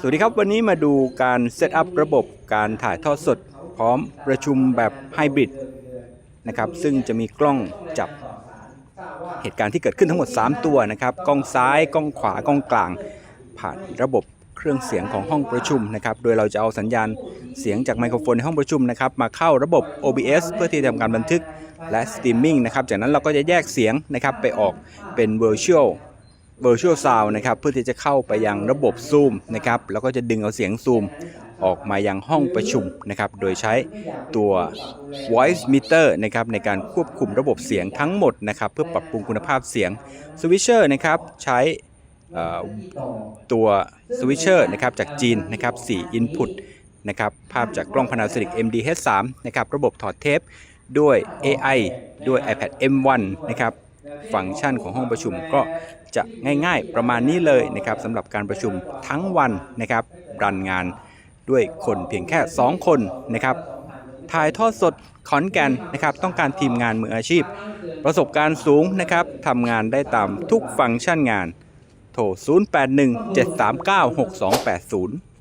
สวัสดีครับ วันนี้มาดูการเซตอัพระบบการถ่ายทอดสด พร้อมประชุมแบบไฮบริดนะครับซึ่งจะมีกล้องจับเหตุการณ์ที่เกิดขึ้นทั้งหมด 3 ตัวนะครับ กล้องซ้าย กล้องขวา กล้องกลาง ผ่านระบบเครื่องเสียงของห้องประชุมนะครับ โดยเราจะเอาสัญญาณเสียงจากไมโครโฟนในห้องประชุมนะครับมาเข้าระบบ OBS เพื่อที่จะทำการบันทึกและสตรีมมิ่งนะครับ จากนั้นเราก็จะแยกเสียงนะครับไปออกเป็น Virtual Virtual Sound นะครับเพื่อที่จะเข้าไปยังระบบ Zoom นะครับแล้วก็จะดึงเอาเสียง Zoom ออกมายังห้องประชุมนะครับโดยใช้ตัว Voice Meter นะครับในการควบคุมระบบเสียงทั้งหมดนะครับเพื่อปรับปรุงคุณภาพเสียง Switcher นะครับใช้ตัว Switcher นะครับจากจีนนะครับ4 Input นะครับภาพจากกล้อง Panasonic MDH3 นะครับระบบถอดเทปด้วย AI ด้วย iPad M1 นะครับ ฟังก์ชันของห้องประชุมก็จะง่ายๆประมาณนี้เลยนะครับสำหรับการประชุมทั้งวันนะครับรันงานด้วยคนเพียงแค่ 2 คนนะครับถ่ายทอดสดขอนแก่นนะครับต้องการทีมงานมืออาชีพ ประสบการณ์สูงนะครับทำงานได้ตามทุกฟังก์ชันงาน โทร 0817396280